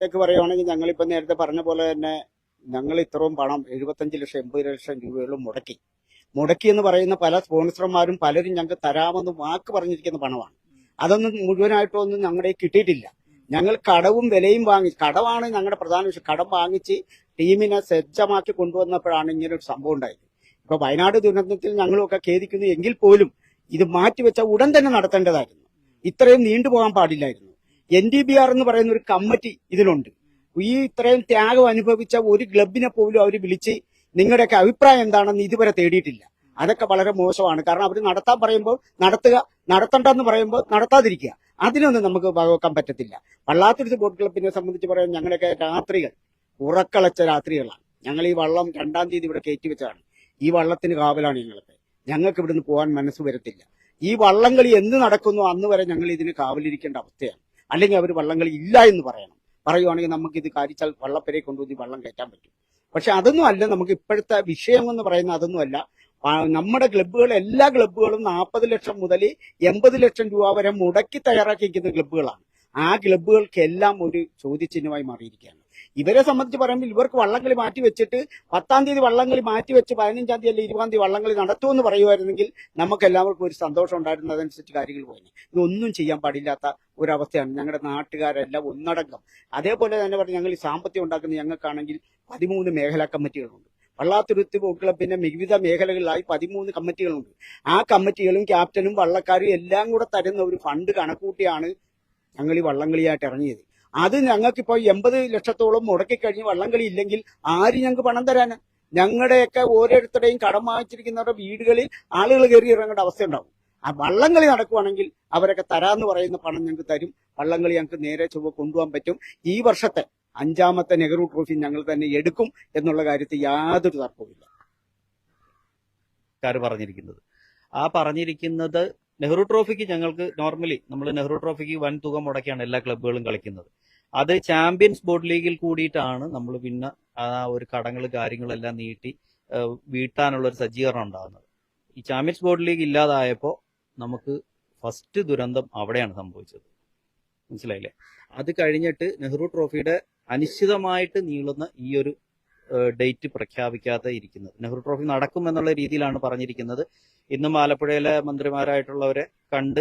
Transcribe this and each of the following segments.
ഇതൊക്കെ പറയുവാണെങ്കിൽ ഞങ്ങളിപ്പോൾ നേരത്തെ പറഞ്ഞ പോലെ തന്നെ ഞങ്ങൾ ഇത്രയും പണം എഴുപത്തഞ്ച് ലക്ഷം എൺപത് ലക്ഷം രൂപയോളം മുടക്കി. മുടക്കി എന്ന് പറയുന്ന പല സ്പോൺസർമാരും പലരും ഞങ്ങൾക്ക് തരാമെന്ന് വാക്ക് പറഞ്ഞിരിക്കുന്ന പണമാണ്. അതൊന്നും മുഴുവനായിട്ടൊന്നും ഞങ്ങളുടെ കിട്ടിയിട്ടില്ല. ഞങ്ങൾ കടവും വിലയും വാങ്ങി കടമാണ് ഞങ്ങളുടെ പ്രധാന വിഷയം. കടം വാങ്ങിച്ച് ടീമിനെ സജ്ജമാക്കി കൊണ്ടുവന്നപ്പോഴാണ് ഇങ്ങനെ ഒരു സംഭവം ഉണ്ടായത്. ഇപ്പൊ വയനാട് ദുരന്തത്തിൽ ഞങ്ങളൊക്കെ ഖേദിക്കുന്നു എങ്കിൽ പോലും ഇത് മാറ്റിവെച്ച ഉടൻ തന്നെ നടത്തേണ്ടതായിരുന്നു. ഇത്രയും നീണ്ടുപോകാൻ പാടില്ലായിരുന്നു. എൻ ഡി ബി ആർ എന്ന് പറയുന്ന ഒരു കമ്മിറ്റി ഇതിലുണ്ട്. ഈ ഇത്രയും ത്യാഗം അനുഭവിച്ച ഒരു ക്ലബിനെ പോലും അവർ വിളിച്ച് നിങ്ങളുടെയൊക്കെ അഭിപ്രായം എന്താണെന്ന് ഇതുവരെ തേടിയിട്ടില്ല. അതൊക്കെ വളരെ മോശമാണ്. കാരണം അവർ നടത്താൻ പറയുമ്പോൾ നടത്തുക നടത്തണ്ടെന്ന് പറയുമ്പോൾ നടത്താതിരിക്കുക. അതിനൊന്നും നമുക്ക് വകവെക്കാൻ പറ്റത്തില്ല. പള്ളാത്തുരുത്ത് ബോട്ട് ക്ലബിനെ സംബന്ധിച്ച് പറയാൻ ഞങ്ങളൊക്കെ രാത്രികൾ ഉറക്കളച്ച രാത്രികളാണ്. ഞങ്ങൾ ഈ വള്ളം രണ്ടാം തീയതി ഇവിടെ കയറ്റി വെച്ചതാണ്. ഈ വള്ളത്തിന് കാവലാണ് ഞങ്ങൾക്ക് ഞങ്ങൾക്ക് ഇവിടുന്ന് പോകാൻ മനസ്സ് വരത്തില്ല. ഈ വള്ളംകളി എന്ന് നടക്കുന്നു അന്ന് വരെ ഞങ്ങൾ ഇതിന് കാവലിരിക്കേണ്ട അവസ്ഥയാണ്. അല്ലെങ്കിൽ അവർ വള്ളങ്ങൾ ഇല്ല എന്ന് പറയണം. പറയുവാണെങ്കിൽ നമുക്ക് ഇത് കാരിച്ചാൽ വള്ളപ്പെരെ കൊണ്ടുപോയി വള്ളം കയറ്റാൻ പറ്റും. പക്ഷെ അതൊന്നും അല്ല നമുക്ക് ഇപ്പോഴത്തെ വിഷയം എന്ന് പറയുന്ന അതൊന്നും അല്ല. നമ്മുടെ ക്ലബ്ബുകൾ എല്ലാ ക്ലബ്ബുകളും നാൽപ്പത് ലക്ഷം മുതൽ എൺപത് ലക്ഷം രൂപ വരെ മുടക്കി തയ്യാറാക്കിയിരിക്കുന്ന ക്ലബ്ബുകളാണ്. ആ ക്ലബ്ബുകൾക്കെല്ലാം ഒരു ചോദ്യചിഹ്നമായി മാറിയിരിക്കുകയാണ്. ഇവരെ സംബന്ധിച്ച് പറയുമ്പോൾ ഇവർക്ക് വള്ളംകളി മാറ്റി വെച്ചിട്ട് പത്താം തീയതി വള്ളംകളി മാറ്റി വെച്ച് പതിനഞ്ചാം തീയതി അല്ലെങ്കിൽ ഇരുപതാം തീയതി വള്ളംകളി നടത്തുമെന്ന് പറയുമായിരുന്നെങ്കിൽ നമുക്ക് എല്ലാവർക്കും ഒരു സന്തോഷം ഉണ്ടായിരുന്നു. അതനുസരിച്ച് കാര്യങ്ങൾ പോയി. ഇതൊന്നും ചെയ്യാൻ പാടില്ലാത്ത ഒരവസ്ഥയാണ് ഞങ്ങളുടെ നാട്ടുകാരെല്ലാം ഒന്നടങ്കം. അതേപോലെ തന്നെ പറഞ്ഞു ഞങ്ങൾ ഈ സാമ്പത്തികം ഉണ്ടാക്കുന്ന ഞങ്ങൾക്കാണെങ്കിൽ പതിമൂന്ന് മേഖലാ കമ്മിറ്റികളുണ്ട്. വള്ളാത്തുരുത്ത് ബോട്ട് ക്ലബിന്റെ വിവിധ മേഖലകളിലായി പതിമൂന്ന് കമ്മിറ്റികളുണ്ട്. ആ കമ്മിറ്റികളും ക്യാപ്റ്റനും വള്ളക്കാരും എല്ലാം കൂടെ തരുന്ന ഒരു ഫണ്ട് കണക്കൂട്ടിയാണ് ഞങ്ങൾ ഈ വള്ളംകളിയായിട്ട് ഇറങ്ങിയത്. അത് ഞങ്ങൾക്കിപ്പോൾ എൺപത് ലക്ഷത്തോളം മുടക്കി കഴിഞ്ഞ് വള്ളംകളി ഇല്ലെങ്കിൽ ആര് ഞങ്ങൾക്ക് പണം തരാന്? ഞങ്ങളുടെയൊക്കെ ഓരോരുത്തരുടെയും കടം വാങ്ങിച്ചിരിക്കുന്നവരുടെ വീടുകളിൽ ആളുകൾ കയറി ഇറങ്ങേണ്ട അവസ്ഥ ഉണ്ടാവും ആ വള്ളംകളി നടക്കുവാണെങ്കിൽ അവരൊക്കെ തരാന്ന് പറയുന്ന പണം ഞങ്ങൾക്ക് തരും. വള്ളംകളി ഞങ്ങൾക്ക് നേരെ ചൊവ്വ കൊണ്ടുപോകാൻ പറ്റും. ഈ വർഷത്തെ അഞ്ചാമത്തെ നെഹ്റു ട്രോഫി ഞങ്ങൾ തന്നെ എടുക്കും എന്നുള്ള കാര്യത്തിൽ യാതൊരു തർക്കവുമില്ല. പറഞ്ഞിരിക്കുന്നത്. ആ പറഞ്ഞിരിക്കുന്നത് നെഹ്റു ട്രോഫിക്ക് ഞങ്ങൾക്ക് നോർമലി നമ്മൾ നെഹ്റു ട്രോഫിക്ക് വൻ തുക മുടക്കിയാണ് എല്ലാ ക്ലബ്ബുകളും കളിക്കുന്നത്. അത് ചാമ്പ്യൻസ് ബോർഡ് ലീഗിൽ കൂടിയിട്ടാണ് നമ്മൾ പിന്നെ ആ ഒരു കടങ്ങൾ കാര്യങ്ങളെല്ലാം നീട്ടി വീട്ടാനുള്ള ഒരു സജ്ജീകരണം ഉണ്ടാകുന്നത് ഈ ചാമ്പ്യൻസ് ബോർഡ് ലീഗ് ഇല്ലാതായപ്പോൾ നമുക്ക് ഫസ്റ്റ് ദുരന്തം അവിടെയാണ് സംഭവിച്ചത്. മനസ്സിലായില്ലേ? അത് കഴിഞ്ഞിട്ട് നെഹ്റു ട്രോഫിയുടെ അനിശ്ചിതമായിട്ട് നീളുന്ന ഈ ഒരു ഡേറ്റ് പ്രഖ്യാപിക്കാതെ ഇരിക്കുന്നത്. നെഹ്റു ട്രോഫി നടക്കും എന്നുള്ള രീതിയിലാണ് പറഞ്ഞിരിക്കുന്നത്. ഇന്നും ആലപ്പുഴയിലെ മന്ത്രിമാരായിട്ടുള്ളവരെ കണ്ട്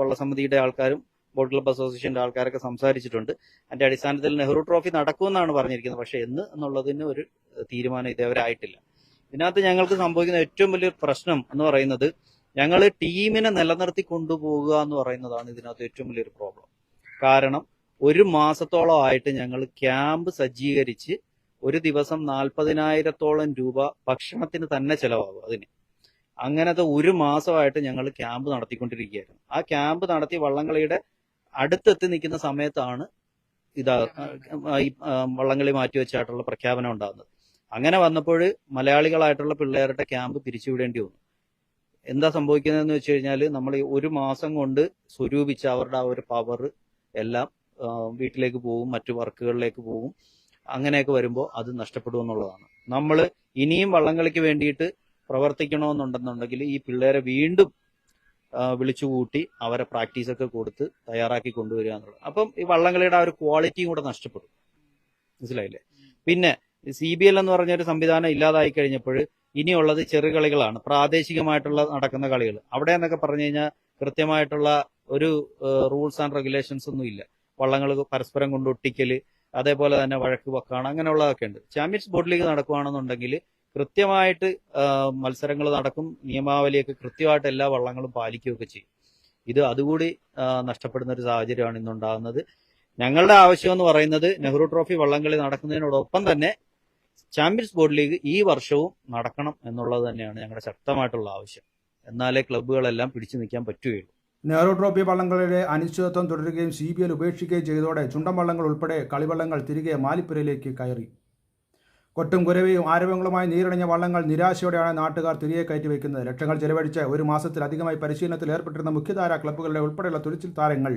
വള്ളസമിതിയുടെ ആൾക്കാരും ബോട്ട് ക്ലബ് അസോസിയേഷന്റെ ആൾക്കാരൊക്കെ സംസാരിച്ചിട്ടുണ്ട്. അതിന്റെ അടിസ്ഥാനത്തിൽ നെഹ്റു ട്രോഫി നടക്കുമെന്നാണ് പറഞ്ഞിരിക്കുന്നത്. പക്ഷെ എന്ന് എന്നുള്ളതിന് ഒരു തീരുമാനം ഇതേവരെ ആയിട്ടില്ല. ഇതിനകത്ത് ഞങ്ങൾക്ക് സംഭവിക്കുന്ന ഏറ്റവും വലിയ പ്രശ്നം എന്ന് പറയുന്നത് ഞങ്ങൾ ടീമിനെ നിലനിർത്തി കൊണ്ടുപോകുക എന്ന് പറയുന്നതാണ് ഇതിനകത്ത് ഏറ്റവും വലിയൊരു പ്രോബ്ലം. കാരണം ഒരു മാസത്തോളം ആയിട്ട് ഞങ്ങൾ ക്യാമ്പ് സജ്ജീകരിച്ച് ഒരു ദിവസം നാൽപ്പതിനായിരത്തോളം രൂപ ഭക്ഷണത്തിന് തന്നെ ചെലവാകും അതിന്. അങ്ങനത്തെ ഒരു മാസമായിട്ട് ഞങ്ങൾ ക്യാമ്പ് നടത്തിക്കൊണ്ടിരിക്കുകയായിരുന്നു. ആ ക്യാമ്പ് നടത്തി വള്ളംകളിയുടെ അടുത്തെത്തി നിൽക്കുന്ന സമയത്താണ് ഇതാ വള്ളംകളി മാറ്റിവെച്ചായിട്ടുള്ള പ്രഖ്യാപനം ഉണ്ടാകുന്നത്. അങ്ങനെ വന്നപ്പോൾ മലയാളികളായിട്ടുള്ള പിള്ളേരുടെ ക്യാമ്പ് പിരിച്ചുവിടേണ്ടി വന്നു. എന്താ സംഭവിക്കുന്നതെന്ന് വെച്ച് കഴിഞ്ഞാൽ നമ്മൾ ഒരു മാസം കൊണ്ട് സ്വരൂപിച്ച അവരുടെ ആ ഒരു പവർ എല്ലാം വീട്ടിലേക്ക് പോകും മറ്റു വർക്കുകളിലേക്ക് പോകും. അങ്ങനെയൊക്കെ വരുമ്പോൾ അത് നഷ്ടപ്പെടുമെന്നുള്ളതാണ്. നമ്മൾ ഇനിയും വള്ളംകളിക്ക് വേണ്ടിയിട്ട് പ്രവർത്തിക്കണമെന്നുണ്ടെന്നുണ്ടെങ്കിൽ ഈ പിള്ളേരെ വീണ്ടും വിളിച്ചുകൂട്ടി അവരെ പ്രാക്ടീസ് ഒക്കെ കൊടുത്ത് തയ്യാറാക്കി കൊണ്ടുവരിക എന്നുള്ളത്. അപ്പം ഈ വള്ളംകളിയുടെ ആ ഒരു ക്വാളിറ്റിയും കൂടെ നഷ്ടപ്പെടും. മനസ്സിലായില്ലേ? പിന്നെ സി ബി എൽ എന്ന് പറഞ്ഞ ഒരു സംവിധാനം ഇല്ലാതായി കഴിഞ്ഞപ്പോൾ ഇനിയുള്ളത് ചെറുകളികളാണ് പ്രാദേശികമായിട്ടുള്ള നടക്കുന്ന കളികൾ. അവിടെ എന്നൊക്കെ പറഞ്ഞു കഴിഞ്ഞാൽ കൃത്യമായിട്ടുള്ള ഒരു റൂൾസ് ആൻഡ് റെഗുലേഷൻസ് ഒന്നും ഇല്ല. വള്ളങ്ങൾ പരസ്പരം കൊണ്ട് ഒട്ടിക്കൽ അതേപോലെ തന്നെ വഴക്ക് വക്കാണ് അങ്ങനെയുള്ളതൊക്കെ ഉണ്ട്. ചാമ്പ്യൻസ് ബോർഡ് ലീഗ് നടക്കുകയാണെന്നുണ്ടെങ്കിൽ കൃത്യമായിട്ട് മത്സരങ്ങൾ നടക്കും നിയമാവലിയൊക്കെ കൃത്യമായിട്ട് എല്ലാ വള്ളങ്ങളും പാലിക്കുകയൊക്കെ ചെയ്യും. ഇത് അതുകൂടി നഷ്ടപ്പെടുന്ന ഒരു സാഹചര്യമാണ് ഇന്നുണ്ടാകുന്നത്. ഞങ്ങളുടെ ആവശ്യം എന്ന് പറയുന്നത് നെഹ്റു ട്രോഫി വള്ളംകളി നടക്കുന്നതിനോടൊപ്പം തന്നെ ചാമ്പ്യൻസ് ബോർഡ് ലീഗ് ഈ വർഷവും നടക്കണം എന്നുള്ളത് തന്നെയാണ് ഞങ്ങളുടെ ശക്തമായിട്ടുള്ള ആവശ്യം. എന്നാലേ ക്ലബ്ബുകളെല്ലാം പിടിച്ചു നിൽക്കാൻ പറ്റുകയുള്ളൂ. നെഹ്റു വള്ളംകളിയുടെ അനിശ്ചിതത്വം തുടരുകയും സി ബി എൽ ഉപേക്ഷിക്കുകയും ചെയ്തതോടെ ചുണ്ടൻ വള്ളങ്ങൾ ഉൾപ്പെടെ കളിവള്ളങ്ങൾ തിരികെ മാലിപ്പുരയിലേക്ക് കയറി. കൊട്ടും കുരവയും ആരവങ്ങളുമായി നീരണിഞ്ഞ വള്ളങ്ങൾ നിരാശയോടെയാണ് നാട്ടുകാർ തിരികെ കയറ്റി വയ്ക്കുന്നത്. ലക്ഷങ്ങൾ ചെലവഴിച്ച് ഒരു മാസത്തിലധികമായി പരിശീലനത്തിൽ ഏർപ്പെട്ടിരുന്ന മുഖ്യധാര ക്ലബ്ബുകളുടെ ഉൾപ്പെടെയുള്ള തുരിച്ചിൽ താരങ്ങൾ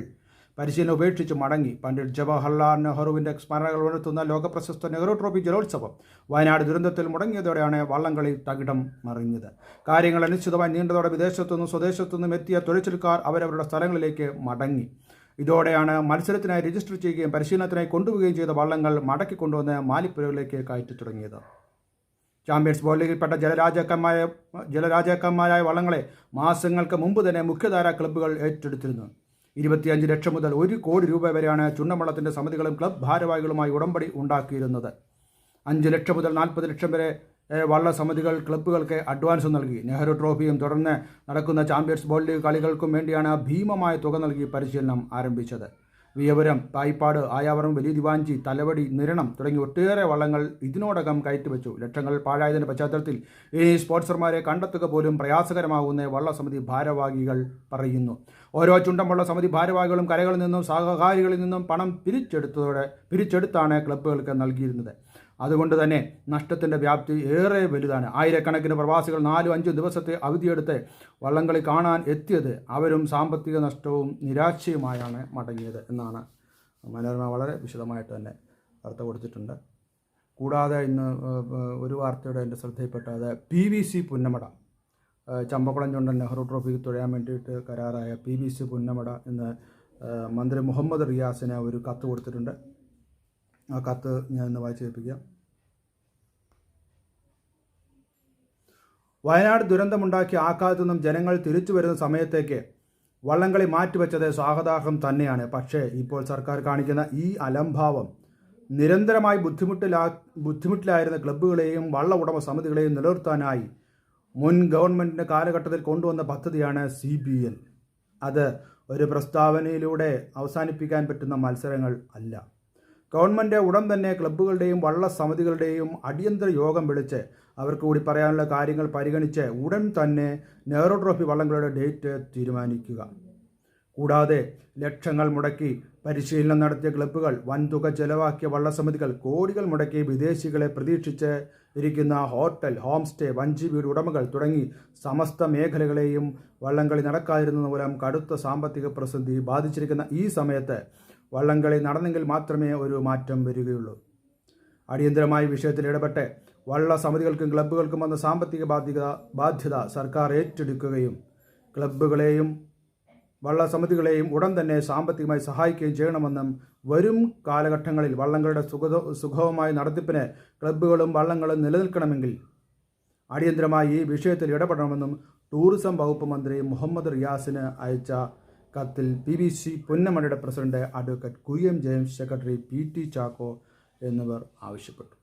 പരിശീലനം ഉപേക്ഷിച്ച് മടങ്ങി. പണ്ഡിറ്റ് ജവഹർലാൽ നെഹ്റുവിന്റെ സ്മരണകൾ ഉണർത്തുന്ന ലോകപ്രശസ്ത നെഹ്റു ട്രോഫി ജലോത്സവം വയനാട് ദുരന്തത്തിൽ മുടങ്ങിയതോടെയാണ് വള്ളംകളി തകിടം മറിഞ്ഞത്. കാര്യങ്ങൾ അനിശ്ചിതമായി നീണ്ടതോടെ വിദേശത്തുനിന്നും സ്വദേശത്തുനിന്നും എത്തിയ തൊഴിച്ചിൽക്കാർ അവരവരുടെ സ്ഥലങ്ങളിലേക്ക് മടങ്ങി. ഇതോടെയാണ് മത്സരത്തിനായി രജിസ്റ്റർ ചെയ്യുകയും പരിശീലനത്തിനായി കൊണ്ടുപോവുകയും ചെയ്ത വള്ളങ്ങൾ മടക്കി കൊണ്ടുവന്ന് മാലിപ്പുരയിലേക്ക് കയറ്റി തുടങ്ങിയത്. ചാമ്പ്യൻസ് ബോൾ ലീഗിൽപ്പെട്ട ജലരാജാക്കന്മാരായ ജലരാജാക്കന്മാരായ വള്ളങ്ങളെ മാസങ്ങൾക്ക് മുമ്പ് തന്നെ മുഖ്യധാരാ ക്ലബ്ബുകൾ ഏറ്റെടുത്തിരുന്നു. ഇരുപത്തിയഞ്ച് ലക്ഷം മുതൽ ഒരു കോടി രൂപ വരെയാണ് ചുണ്ടമ്പളത്തിന്റെ സമിതികളും ക്ലബ് ഭാരവാഹികളുമായി ഉടമ്പടി ഉണ്ടാക്കിയിരുന്നത്. അഞ്ച് ലക്ഷം മുതൽ നാൽപ്പത് ലക്ഷം വരെ വള്ള സമിതികൾ ക്ലബ്ബുകൾക്ക് അഡ്വാൻസ് നൽകി. നെഹ്റു ട്രോഫിയും തുടർന്ന് നടക്കുന്ന ചാമ്പ്യൻസ് ബോൾ ലീഗ് കളികൾക്കും വേണ്ടിയാണ് ഭീമമായ തുക നൽകി പരിശീലനം ആരംഭിച്ചത്. വിയപുരം തായ്പാട് ആയാവരം വലിയ ദിവാഞ്ചി തലവടി നിരണം തുടങ്ങി ഒട്ടേറെ വള്ളങ്ങൾ ഇതിനോടകം കയറ്റിവെച്ചു. ലക്ഷങ്ങൾ പാഴായതിന്റെ പശ്ചാത്തലത്തിൽ ഇനി സ്പോൺസർമാരെ കണ്ടെത്തുക പോലും പ്രയാസകരമാകുന്ന വള്ളസമിതി ഭാരവാഹികൾ പറയുന്നു. ഓരോ ചുണ്ടമുള്ള സമിതി ഭാരവാഹികളും കരകളിൽ നിന്നും സഹകാരികളിൽ നിന്നും പണം പിരിച്ചെടുത്തതോടെ പിരിച്ചെടുത്താണ് ക്ലബ്ബുകൾക്ക് നൽകിയിരുന്നത്. അതുകൊണ്ട് തന്നെ നഷ്ടത്തിന്റെ വ്യാപ്തി ഏറെ വലുതാണ്. ആയിരക്കണക്കിന് പ്രവാസികൾ നാലും അഞ്ചും ദിവസത്തെ അവധിയെടുത്ത് വള്ളംകളി കാണാൻ എത്തിയത് അവരും സാമ്പത്തിക നഷ്ടവും നിരാശയുമായാണ് മടങ്ങിയത് എന്നാണ് മനോരമ വളരെ വിശദമായിട്ട് തന്നെ വാർത്ത കൊടുത്തിട്ടുണ്ട്. കൂടാതെ ഇന്ന് ഒരു വാർത്തയുടെ എന്റെ ശ്രദ്ധയിൽപ്പെട്ടത് P V C Punnamada. Champakulam Chundan Nehru trophy തുഴയാൻ വേണ്ടിയിട്ട് കരാറായ പി വി സി പുന്നമട എന്ന് മന്ത്രി മുഹമ്മദ് റിയാസിന് ഒരു കത്ത് കൊടുത്തിട്ടുണ്ട്. ആ കത്ത് ഞാൻ ഇന്ന് വായിച്ചു കേൾപ്പിക്കാം. വയനാട് ദുരന്തമുണ്ടാക്കിയ ആക്കാലത്തു നിന്നും ജനങ്ങൾ തിരിച്ചു വരുന്ന സമയത്തേക്ക് വള്ളംകളി മാറ്റിവെച്ചത് സ്വാഗതാർഹം തന്നെയാണ്. പക്ഷേ ഇപ്പോൾ സർക്കാർ കാണിക്കുന്ന ഈ അലംഭാവം നിരന്തരമായി ബുദ്ധിമുട്ടിലാ ബുദ്ധിമുട്ടിലായിരുന്ന ക്ലബ്ബുകളെയും വള്ള ഉടമ സമിതികളെയും നിലനിർത്താനായി മുൻ ഗവൺമെന്റിന്റെ കാലഘട്ടത്തിൽ കൊണ്ടുവന്ന പദ്ധതിയാണ് സി ബി എൽ അത് ഒരു പ്രസ്താവനയിലൂടെ അവസാനിപ്പിക്കാൻ പറ്റുന്ന മത്സരങ്ങൾ അല്ല. ഗവൺമെന്റ് ഉടൻ തന്നെ ക്ലബ്ബുകളുടെയും വള്ള സമിതികളുടെയും അടിയന്തര യോഗം വിളിച്ച് അവർക്ക് കൂടി പറയാനുള്ള കാര്യങ്ങൾ പരിഗണിച്ച് ഉടൻ തന്നെ നെഹ്റു ട്രോഫി വള്ളങ്ങളുടെ ഡേറ്റ് തീരുമാനിക്കുക. കൂടാതെ ലക്ഷങ്ങൾ മുടക്കി പരിശീലനം നടത്തിയ ക്ലബ്ബുകൾ വൻതുക ചെലവാക്കിയ വള്ളസമിതികൾ കോടികൾ മുടക്കി വിദേശികളെ പ്രതീക്ഷിച്ച് ഇരിക്കുന്ന ഹോട്ടൽ ഹോം സ്റ്റേ വഞ്ചി വീട് ഉടമകൾ തുടങ്ങി സമസ്ത മേഖലകളെയും വള്ളംകളി നടക്കാതിരുന്ന മൂലം കടുത്ത സാമ്പത്തിക പ്രതിസന്ധി ബാധിച്ചിരിക്കുന്ന ഈ സമയത്ത് വള്ളംകളി നടന്നെങ്കിൽ മാത്രമേ ഒരു മാറ്റം വരികയുള്ളൂ. അടിയന്തരമായി വിഷയത്തിൽ ഇടപെട്ട് വള്ള സമിതികൾക്കും ക്ലബ്ബുകൾക്കും വന്ന സാമ്പത്തിക ബാധ്യത ബാധ്യത സർക്കാർ ഏറ്റെടുക്കുകയും ക്ലബ്ബുകളെയും വള്ള സമിതികളെയും ഉടൻ തന്നെ സാമ്പത്തികമായി സഹായിക്കുകയും ചെയ്യണമെന്നും വരും കാലഘട്ടങ്ങളിൽ വള്ളങ്ങളുടെ സുഖ സുഖവുമായ നടത്തിപ്പിന് ക്ലബ്ബുകളും വള്ളങ്ങളും നിലനിൽക്കണമെങ്കിൽ അടിയന്തരമായി ഈ വിഷയത്തിൽ ഇടപെടണമെന്നും ടൂറിസം വകുപ്പ് മന്ത്രി മുഹമ്മദ് റിയാസിന് അയച്ച കത്തിൽ P B C പുന്നമടയുടെ president advocate Kuriyam James secretary P T Chacko എന്നിവർ ആവശ്യപ്പെട്ടു.